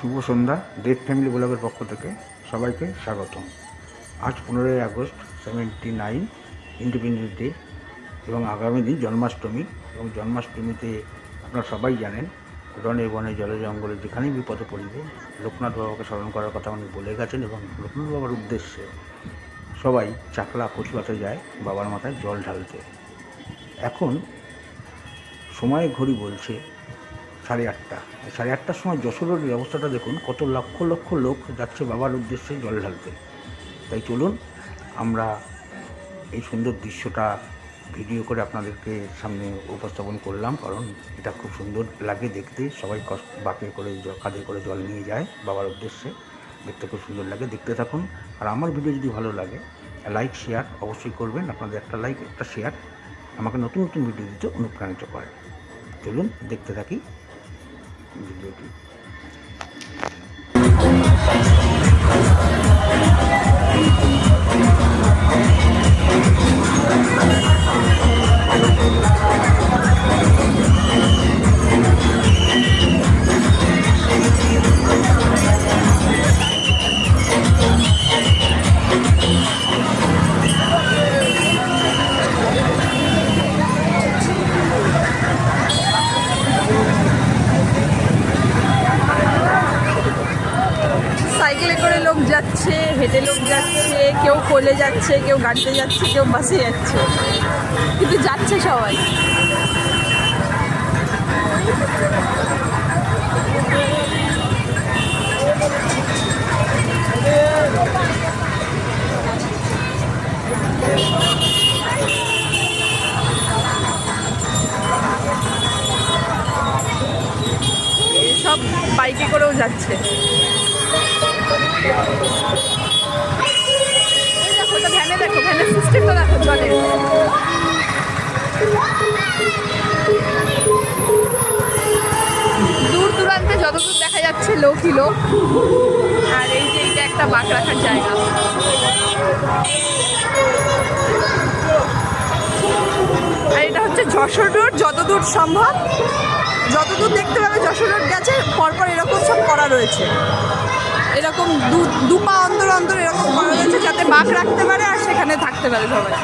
শুভ সন্ধ্যা date family ব্লগের পক্ষ থেকে সবাইকে স্বাগতম। আজ পনেরোই August seventy nine independence day এবং আগামী দিন জন্মাষ্টমী এবং জন্মাষ্টমীতে আপনারা সবাই জানেন রনে বনে, জলে জঙ্গলে যেখানেই বিপদে পড়িবে, লোকনাথ বাবাকে স্মরণ করার কথা উনি বলে গেছেন এবং লোকনাথ বাবার উদ্দেশ্যে সবাই চাকলা কচুয়াতে যায় বাবার মাথায় জল ঢালতে। এখন সময় ঘড়ি বলছে সাড়ে আটটা। সাড়ে আটটার সময় যশোর রোডের দেখুন, কত লক্ষ লক্ষ লোক যাচ্ছে বাবার উদ্দেশ্যে জল ঢালতে। তাই চলুন, আমরা এই সুন্দর দৃশ্যটা ভিডিও করে আপনাদেরকে সামনে উপস্থাপন করলাম, কারণ এটা খুব সুন্দর লাগে দেখতে। সবাই কষ্ট বাঁকে করে জ- কাঁধে করে জল নিয়ে যায় বাবার উদ্দেশ্যে। দেখতে খুব সুন্দর লাগে, দেখতে থাকুন। আর আমার ভিডিও যদি ভালো লাগে, লাইক, শেয়ার অবশ্যই করবেন। আপনাদের একটা লাইক, একটা শেয়ার আমাকে নতুন নতুন ভিডিও দিতে অনুপ্রাণিত করে। চলুন, দেখতে থাকি। Дякую. সাইকেলে করে লোক যাচ্ছে, হেঁটে লোক যাচ্ছে, কেউ কোলে যাচ্ছে, কেউ গাড়িতে যাচ্ছে, কেউ বাসে যাচ্ছে। কিন্তু যাচ্ছে সবাই। সব বাইকে করেও যাচ্ছে। জলের দূর দূরান্তে যতদূর দেখা যাচ্ছে লোকই লোক। আর এই যে এইটা একটা বাঁক রাখার জায়গা। এটা হচ্ছে যশোর রোড, যতদূর সম্ভব। যতদূর দেখতে পাবে যশোর রোড গেছে, পরপর এরকম সব করা রয়েছে। এরকম দু দু পা অন্তর অন্তর এরকম করা রয়েছে যাতে বাঘ রাখতে পারে আর সেখানে থাকতে পারে সবাই।